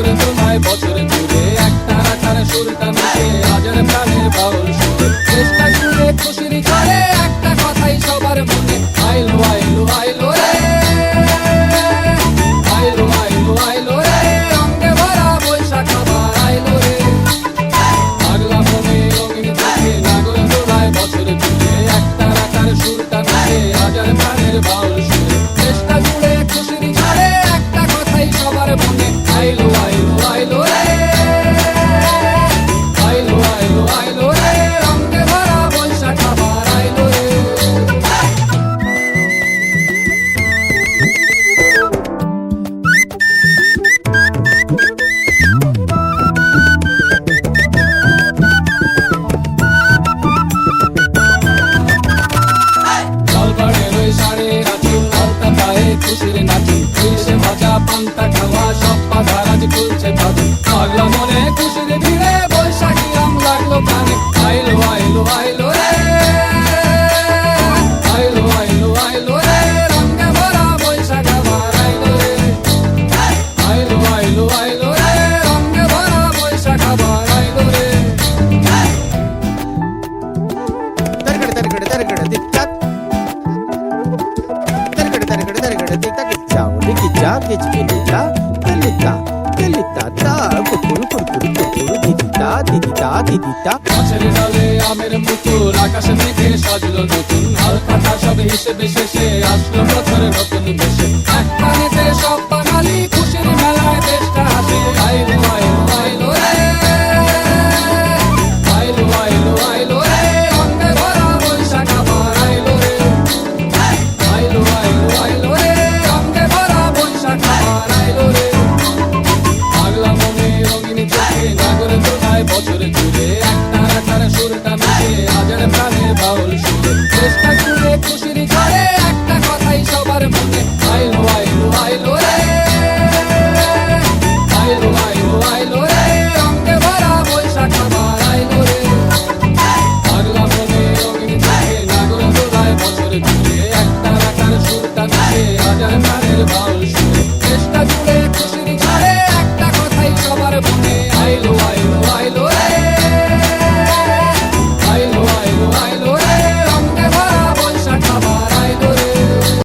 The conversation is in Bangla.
করে তোমায় বছর জুড়ে একটা রাখার সুরটা মিশে। আজার প্রাণের বাউল সুরে। চেষ্টা করে খুশির খুশির নাচি ইলিশে ভাজা পান্তা খাওয়া, সব পাতা রাজ খুলছে ভাবি লাগল মনে খুশির ভিড়ে বৈশাখী আম লাগল কানে আইলো আইলো আইলো যা গেজ গেলে যা তেলে তা তেলে তা তা কুকুর কুকুর কুকুর দিদি তা দিদি তা দিদি তা মাছের জালে আমের মুকুর, আকাশে মেঘে সাজলো নতুন। হালকা সব হিসেবে শেষে আসলো বছর নতুন দেশে। এক প্রাণীতে সব হাজার প্রাণে বাউল সুরে। চেষ্টা করে খুশির